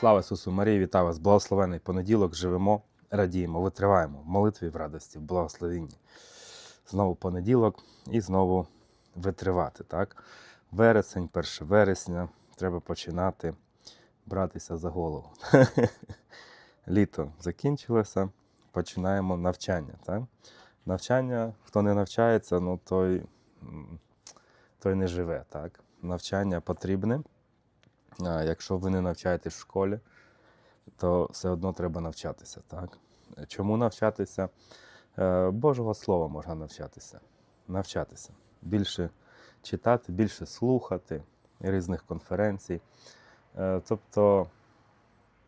Слава Ісусу Марії, вітаю вас! Благословений понеділок. Живемо, радіємо, витриваємо в молитві, в радості, в благословенні. Знову понеділок і знову витривати. Так? Вересень, 1 вересня. Треба починати братися за голову. Літо закінчилося, починаємо навчання. Так? Навчання, хто не навчається, ну той, той не живе. Так? Навчання потрібне. А якщо ви не навчаєтесь в школі, то все одно треба навчатися. Так? Чому навчатися? Е, Божого Слова можна навчатися. Навчатися. Більше читати, більше слухати різних конференцій. Е, Тобто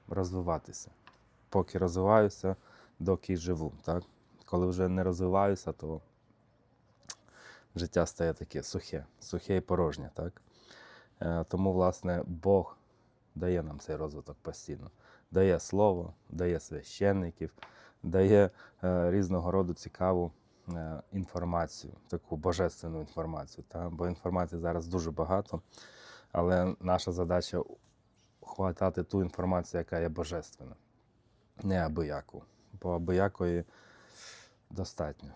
розвиватися. Поки розвиваюся, доки живу. Так? Коли вже не розвиваюся, то життя стає таке сухе, сухе і порожнє. Так? Е, Тому, власне, Бог дає нам цей розвиток постійно. Дає слово, дає священників, дає е, різного роду цікаву е, інформацію, таку божественну інформацію. Та? Бо інформації зараз дуже багато, але наша задача хватати ту інформацію, яка є божественна, не абияку. Бо абиякої достатньо.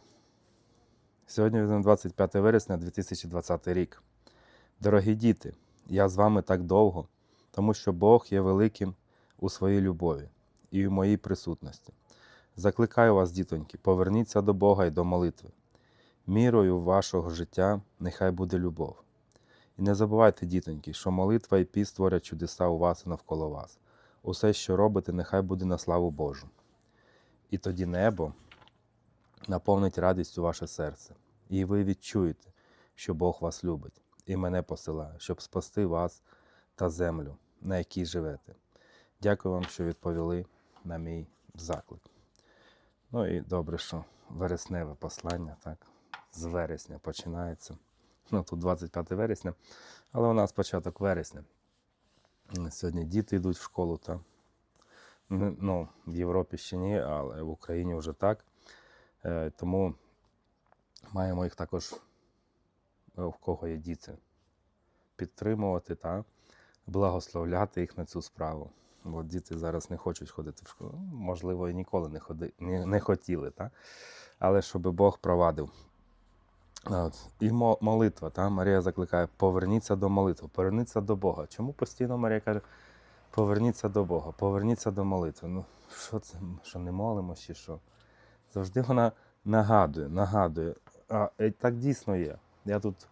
Сьогодні 25 вересня 2020 рік. Дорогі діти, я з вами так довго, тому що Бог є великим у своїй любові і в моїй присутності. Закликаю вас, дітоньки, поверніться до Бога і до молитви. Мірою вашого життя нехай буде любов. І не забувайте, дітоньки, що молитва і піст творять чудеса у вас і навколо вас. Усе, що робите, нехай буде на славу Божу. І тоді небо наповнить радістю ваше серце, і ви відчуєте, що Бог вас любить і мене посилає, щоб спасти вас та землю, на якій живете. Дякую вам, що відповіли на мій заклик. Ну і добре, що вересневе послання, так, з вересня починається. Ну, тут 25 вересня, але у нас початок вересня. Сьогодні діти йдуть в школу, та ну, в Європі ще ні, але в Україні вже так. Е, Тому маємо їх також, в кого є діти, підтримувати та благословляти їх на цю справу. Бо діти зараз не хочуть ходити в школу. Ну, Можливо, і ніколи не, ходи, не, хотіли, та? але щоб Бог провадив. От. І молитва, та? Марія закликає: поверніться до молитви, поверніться до Бога. Чому постійно Марія каже, поверніться до Бога, поверніться до молитви? Ну, що це, що не молимося що? Завжди вона нагадує, нагадує. А е, так дійсно є. Я тут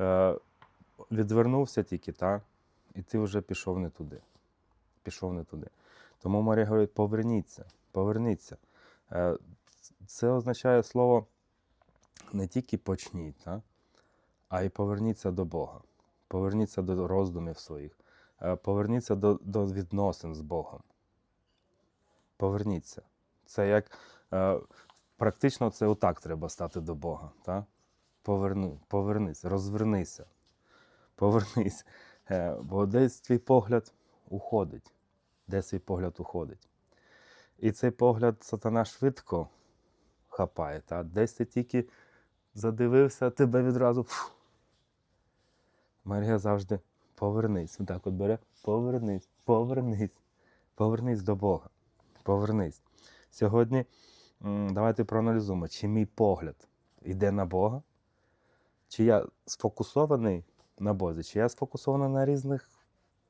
е, відвернувся тільки, та? і ти вже пішов не туди. Пішов не туди. Тому Марія говорить: поверніться, поверніться. Е, це означає слово не тільки почніть, та? а й поверніться до Бога. Поверніться до роздумів своїх, е, поверніться до, до відносин з Богом. Поверніться. Це як е, практично це отак треба стати до Бога. Та? Поверну, повернись, розвернися. Повернись. Е, бо десь твій погляд уходить. Де свій погляд уходить. І цей погляд сатана швидко хапає. Та? Десь ти тільки задивився, тебе відразу. Фу. Марія завжди повернись. Так от бере, повернись, повернись, повернись до Бога. Повернись. Сьогодні давайте проаналізуємо, чи мій погляд йде на Бога, чи я сфокусований на Бозі, чи я сфокусований на різних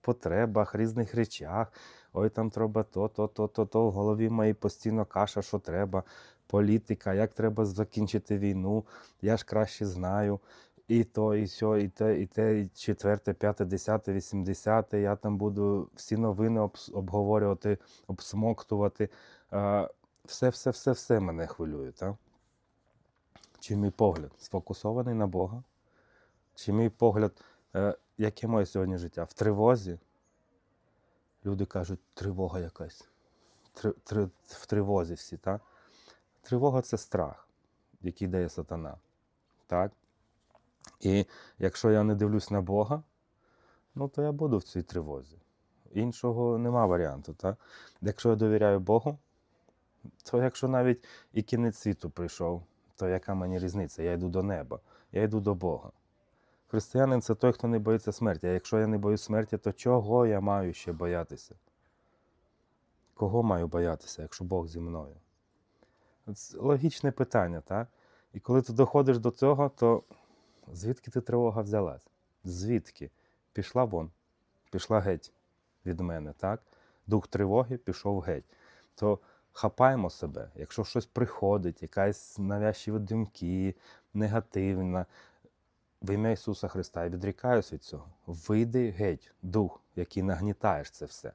потребах, різних речах. Ой, там треба то, то, то, то, то. В голові моїй постійно каша, що треба, політика, як треба закінчити війну, я ж краще знаю. І то, і сьо, і те, і те, і четверте, п'яте, десяте, вісімдесяте. Я там буду всі новини обговорювати, обсмоктувати. Е, Все, все, все, все мене хвилює. Так? Чи мій погляд сфокусований на Бога? Чи мій погляд, е, яке моє сьогодні життя? В тривозі? Люди кажуть, тривога якась. Три, три, в тривозі всі, так? Тривога це страх, який дає сатана. Так? І якщо я не дивлюсь на Бога, ну то я буду в цій тривозі. Іншого нема варіанту. Так? Якщо я довіряю Богу, то якщо навіть і кінець світу прийшов, то яка мені різниця? Я йду до неба, я йду до Бога. Християнин це той, хто не боїться смерті. А якщо я не боюсь смерті, то чого я маю ще боятися? кого маю боятися, якщо Бог зі мною? Це логічне питання, так? І коли ти доходиш до цього, то звідки ти тривога взялась? Звідки? Пішла вон, пішла геть від мене, так? Дух тривоги пішов геть. То хапаємо себе, якщо щось приходить, якась навязчиві думки, негативна, в ім'я Ісуса Христа я відрікаюсь від цього. Вийди геть, дух, який нагнітаєш це все.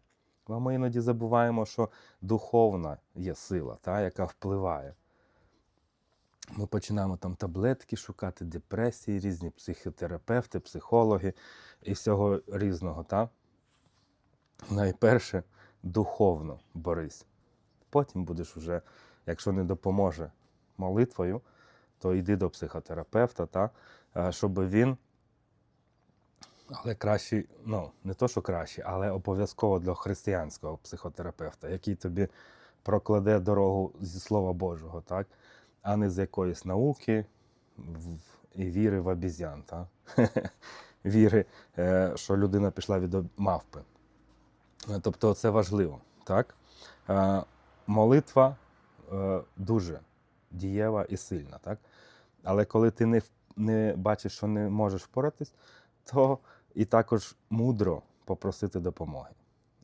Бо ми іноді забуваємо, що духовна є сила, та, яка впливає. Ми починаємо там таблетки шукати, депресії, різні психотерапевти, психологи і всього різного. Та? Найперше духовно борись. Потім будеш уже, якщо не допоможе молитвою, то йди до психотерапевта, та? е, щоб він. Але краще, ну, не то, що краще, але обов'язково для християнського психотерапевта, який тобі прокладе дорогу зі Слова Божого, так? а не з якоїсь науки і віри в обізян. Так? віри, е, що людина пішла від мавпи. Е, Тобто це важливо. Так? Молитва е, дуже дієва і сильна. Так? Але коли ти не, не бачиш, що не можеш впоратись, то і також мудро попросити допомоги,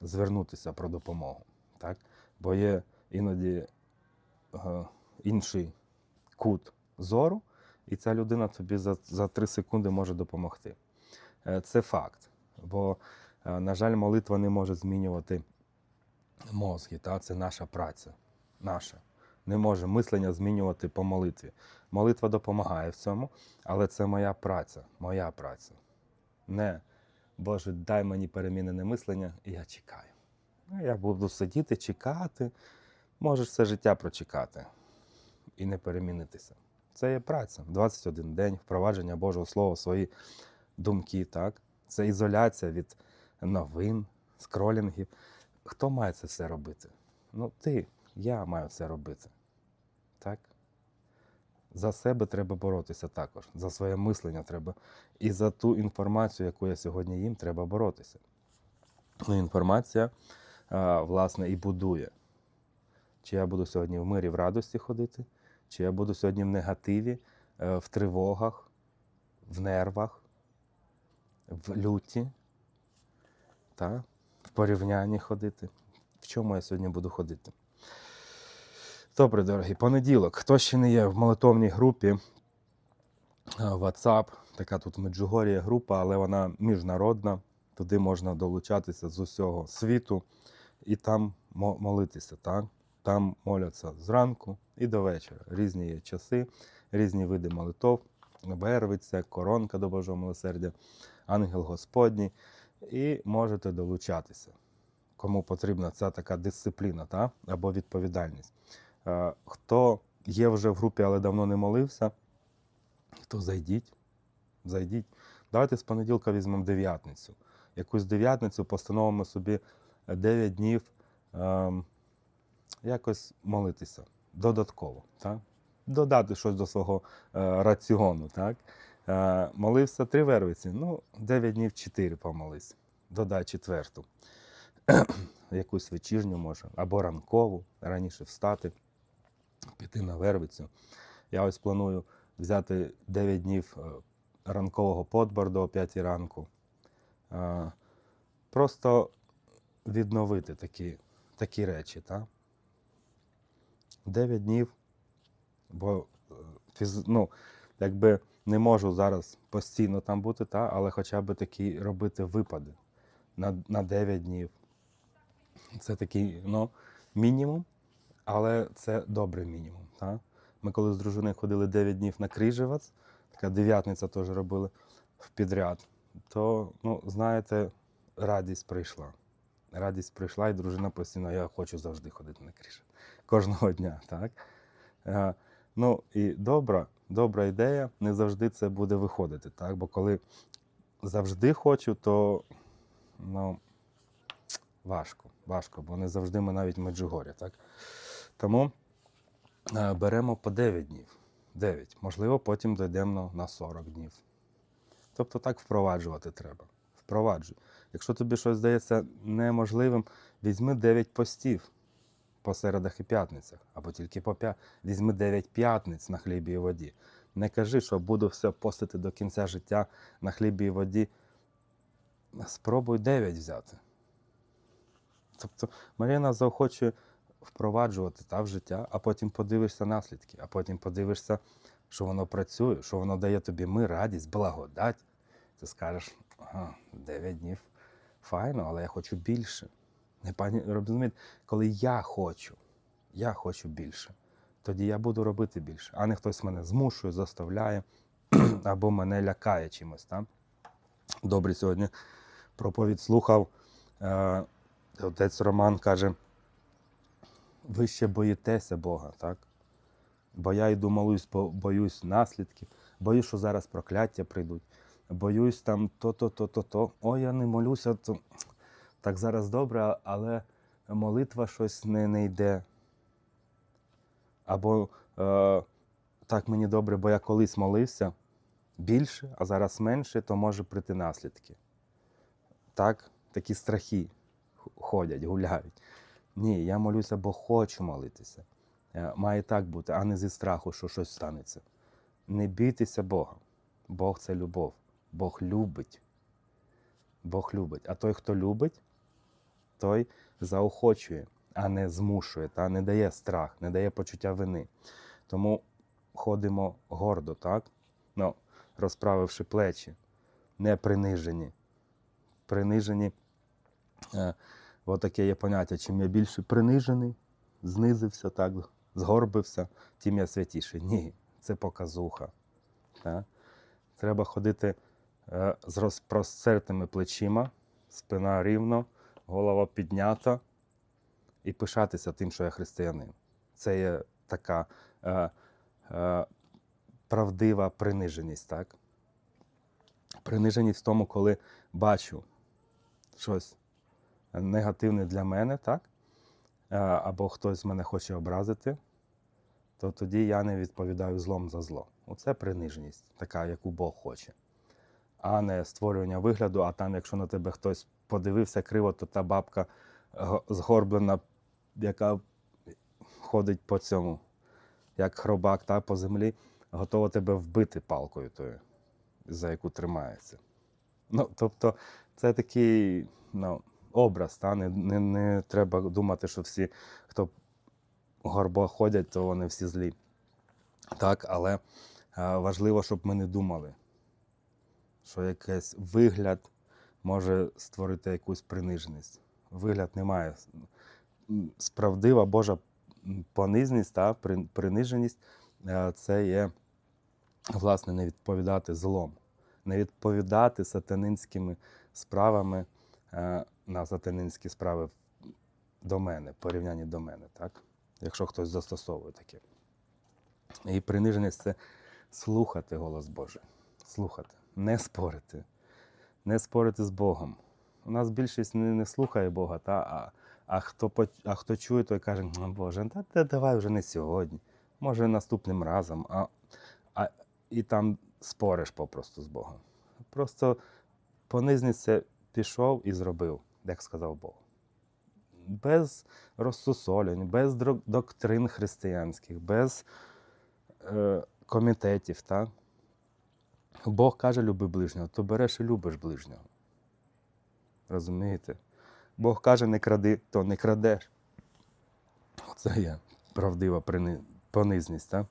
звернутися про допомогу. Так? Бо є іноді е, інший кут зору, і ця людина тобі за, за 3 секунди може допомогти. Е, Це факт. Бо, е, на жаль, молитва не може змінювати мозги. Та? Це наша праця. Наша. Не може мислення змінювати по молитві. Молитва допомагає в цьому, але це моя праця, моя праця. Не, Боже, дай мені перемінене мислення, і я чекаю. Ну, Я буду сидіти, чекати. Можеш все життя прочекати і не перемінитися. Це є праця. 21 день впровадження Божого Слова свої думки. Так? Це ізоляція від новин, скролінгів. Хто має це все робити? Ну, ти, я маю це робити. Так? За себе треба боротися також. За своє мислення треба. І за ту інформацію, яку я сьогодні їм, треба боротися. Ну, інформація, власне, і будує. Чи я буду сьогодні в мирі, в радості ходити, чи я буду сьогодні в негативі, е, в тривогах, в нервах, в люті, та? Порівнянні ходити. В чому я сьогодні буду ходити? Добре, дорогі, понеділок. Хто ще не є в молитовній групі е, WhatsApp, така тут Меджугорія група, але вона міжнародна. Туди можна долучатися з усього світу і там молитися. Так? Там моляться зранку і до вечора. Різні є часи, різні види молитов, Вервиця, коронка до Божого милосердя, ангел Господній. І можете долучатися. Кому потрібна ця така дисципліна та? або відповідальність. Е, Хто є вже в групі, але давно не молився, то зайдіть. Зайдіть. Давайте з понеділка візьмемо дев'ятницю. Якусь дев'ятницю постановимо собі 9 днів ем, якось молитися додатково. Так? Додати щось до свого е, раціону. Так? Е, молився три вервиці. Ну, 9 днів 4 помолись. Додай четверту. Якусь вечірню може, або ранкову, раніше встати, піти на вервицю. Я ось планую взяти 9 днів е, ранкового подборду о 5 ранку. Е, Просто відновити такі, такі речі. Та? 9 днів, бо ну, якби не можу зараз постійно там бути, та? але хоча б такі робити випади на, на 9 днів. Це такий ну, мінімум, але це добрий мінімум. Та? Ми коли з дружиною ходили 9 днів на Крижевець, така дев'ятниця теж робили в підряд, то, ну, знаєте, радість прийшла. Радість прийшла, і дружина постійно, я хочу завжди ходити на Крижевець. Кожного дня. Так? Ну і добра, добра ідея, не завжди це буде виходити. Так? Бо коли завжди хочу, то ну, важко, важко, бо не завжди ми навіть в Меджугорі. Так? Тому е, беремо по 9 днів. 9. Можливо, потім дійдемо на 40 днів. Тобто так впроваджувати треба. Впроваджуй. Якщо тобі щось здається неможливим, візьми 9 постів. По середах і п'ятницях, або тільки по п'я... Візьми 9 п'ятниць на хлібі і воді. Не кажи, що буду все постити до кінця життя на хлібі і воді. Спробуй 9 взяти. Тобто Марія нас заохочує впроваджувати та в життя, а потім подивишся наслідки, а потім подивишся, що воно працює, що воно дає тобі мир, радість, благодать. Ти скажеш, ага, 9 днів файно, але я хочу більше. Розумієте, коли я хочу, я хочу більше, тоді я буду робити більше, а не хтось мене змушує, заставляє або мене лякає чимось. Там. Добре, сьогодні проповідь слухав. Е, отець Роман каже: ви ще боїтеся Бога, так? Бо я йду молюсь, бо боюсь наслідків, боюсь, що зараз прокляття прийдуть, боюсь там то-то, то-то, то. О, я не молюся, то так зараз добре, але молитва щось не, не йде. Або е, так мені добре, бо я колись молився більше, а зараз менше, то може прийти наслідки. Так, такі страхи ходять, гуляють. Ні, я молюся, бо хочу молитися. Е, Має так бути, а не зі страху, що щось станеться. Не бійтеся Бога. Бог це любов. Бог любить. Бог любить. А той, хто любить, той заохочує, а не змушує, та не дає страх, не дає почуття вини. Тому ходимо гордо, так? Ну, розправивши плечі, не принижені. Принижені, е, отаке є поняття, чим я більше принижений, знизився, так, згорбився, тим я святіший. Ні, це показуха. Так? Треба ходити е, з розпростертими плечима, спина рівно, голова піднята і пишатися тим, що я християнин. Це є така е, е, правдива приниженість, так? Приниженість в тому, коли бачу щось негативне для мене, так? Е, або хтось мене хоче образити, то тоді я не відповідаю злом за зло. Оце приниженість, така, яку Бог хоче. А не створювання вигляду, а там, якщо на тебе хтось подивився криво, то та бабка згорблена, яка ходить по цьому, як хробак та, по землі, готова тебе вбити палкою тою, за яку тримається. Ну, тобто, це такий ну, образ, та? Не, не, не треба думати, що всі, хто горбо ходять, то вони всі злі. Так, але важливо, щоб ми не думали, що якийсь вигляд може створити якусь приниженість. Вигляд не має. М, Справдива Божа понизність та приниженість е, це є, власне, не відповідати злом, не відповідати сатанинськими справами е, на сатанинські справи до мене, порівнянні до мене, так? якщо хтось застосовує таке. І приниженість це слухати голос Божий. Слухати, не спорити, не спорити з Богом. У нас більшість не, не слухає Бога, та, а, а, хто, а хто чує, той каже, «Ну, Боже, та, та давай вже не сьогодні, може наступним разом. А, а, і там спориш попросту з Богом. Просто понизніться пішов і зробив, як сказав Бог. Без розсусолень, без доктрин християнських, без е, комітетів. Та? Бог каже, люби ближнього, то береш і любиш ближнього. Розумієте? Бог каже, не кради, то не крадеш. Оце є правдива понизність. Та?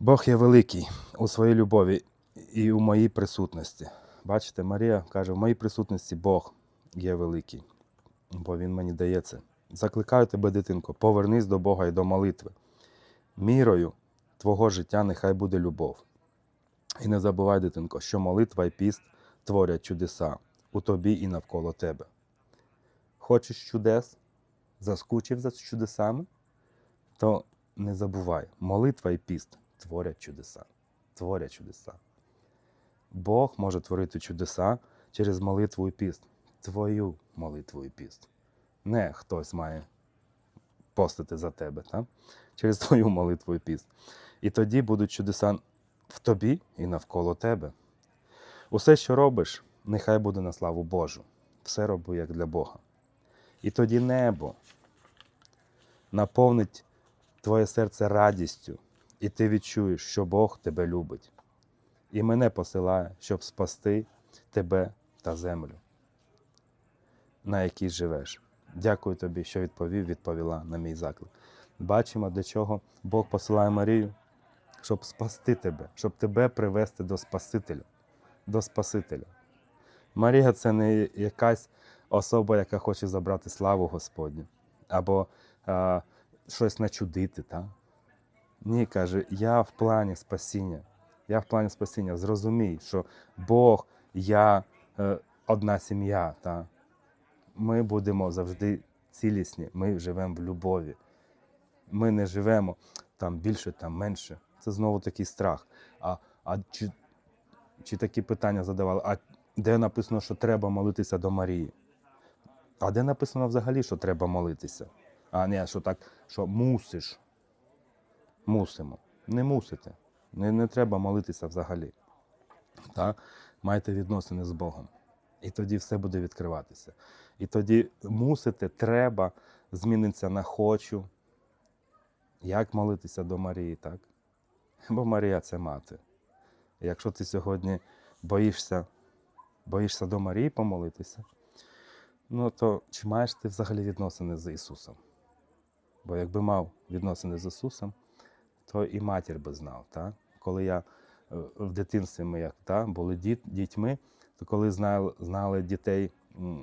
Бог є великий у своїй любові і у моїй присутності. Бачите, Марія каже, в моїй присутності Бог є великий, бо Він мені дає це. Закликаю тебе, дитинко, повернись до Бога і до молитви. Мірою твого життя нехай буде любов. І не забувай, дитинко, що молитва і піст творять чудеса у тобі і навколо тебе. Хочеш чудес? Заскучив за чудесами? То не забувай, молитва і піст творять чудеса. Творять чудеса. Бог може творити чудеса через молитву і піст. Твою молитву і піст. Не хтось має постити за тебе, та? через твою молитву і піст. І тоді будуть чудеса в тобі і навколо тебе. Усе, що робиш, нехай буде на славу Божу. Все роби як для Бога. І тоді небо наповнить твоє серце радістю, і ти відчуєш, що Бог тебе любить. І мене посилає, щоб спасти тебе та землю, на якій живеш. Дякую тобі, що відповів, відповіла на мій заклик. Бачимо, до чого Бог посилає Марію, щоб спасти тебе, щоб тебе привести до Спасителя. До Спасителя. Марія це не якась особа, яка хоче забрати славу Господню, або а, щось начудити. Та? Ні, каже, я в плані спасіння. Я в плані спасіння. Зрозумій, що Бог, я е, одна сім'я. Та? Ми будемо завжди цілісні, ми живемо в любові. Ми не живемо там більше, там менше. Це знову такий страх. А, а чи, чи такі питання задавали? А де написано, що треба молитися до Марії? А де написано взагалі, що треба молитися? А не, що так, що мусиш. Мусимо. Не мусите. Не, не треба молитися взагалі. Так? Майте відносини з Богом. І тоді все буде відкриватися. І тоді мусите, треба зміниться на хочу. Як молитися до Марії, так? Бо Марія це мати. І Якщо ти сьогодні боїшся, боїшся до Марії помолитися, ну то чи маєш ти взагалі відносини з Ісусом? Бо якби мав відносини з Ісусом, то і матір би знав. Так? Коли я е, в дитинстві ми як та, були діт, дітьми, то коли знали, знали дітей,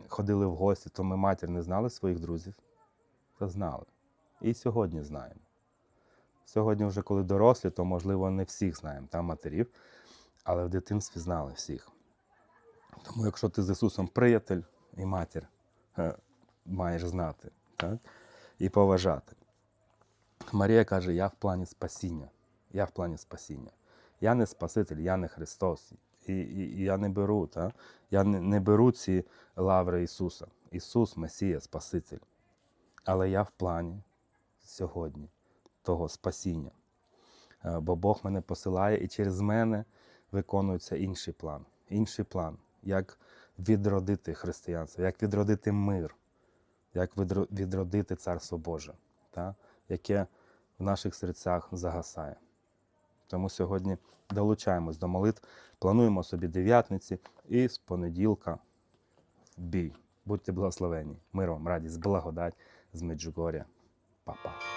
ходили в гості, то ми матір не знали своїх друзів, то знали. І сьогодні знаємо. Сьогодні, вже коли дорослі, то можливо не всіх знаємо, там матерів, але в дитинстві знали всіх. Тому якщо ти з Ісусом приятель і матір, е, маєш знати так? і поважати. Марія каже: Я в плані спасіння. Я в плані спасіння. Я не Спаситель, я не Христос. І, і, і я не беру, та? я не, не беру ці лаври Ісуса. Ісус, Месія, Спаситель. Але я в плані сьогодні того спасіння. Е, Бо Бог мене посилає, і через мене виконується інший план. Інший план, як відродити християнство, як відродити мир, як відродити Царство Боже, та? яке в наших серцях загасає. Тому сьогодні долучаємось до молитв, плануємо собі дев'ятниці і з понеділка в бій. Будьте благословені. Мир вам, радість, благодать з Меджугоря. Па-па.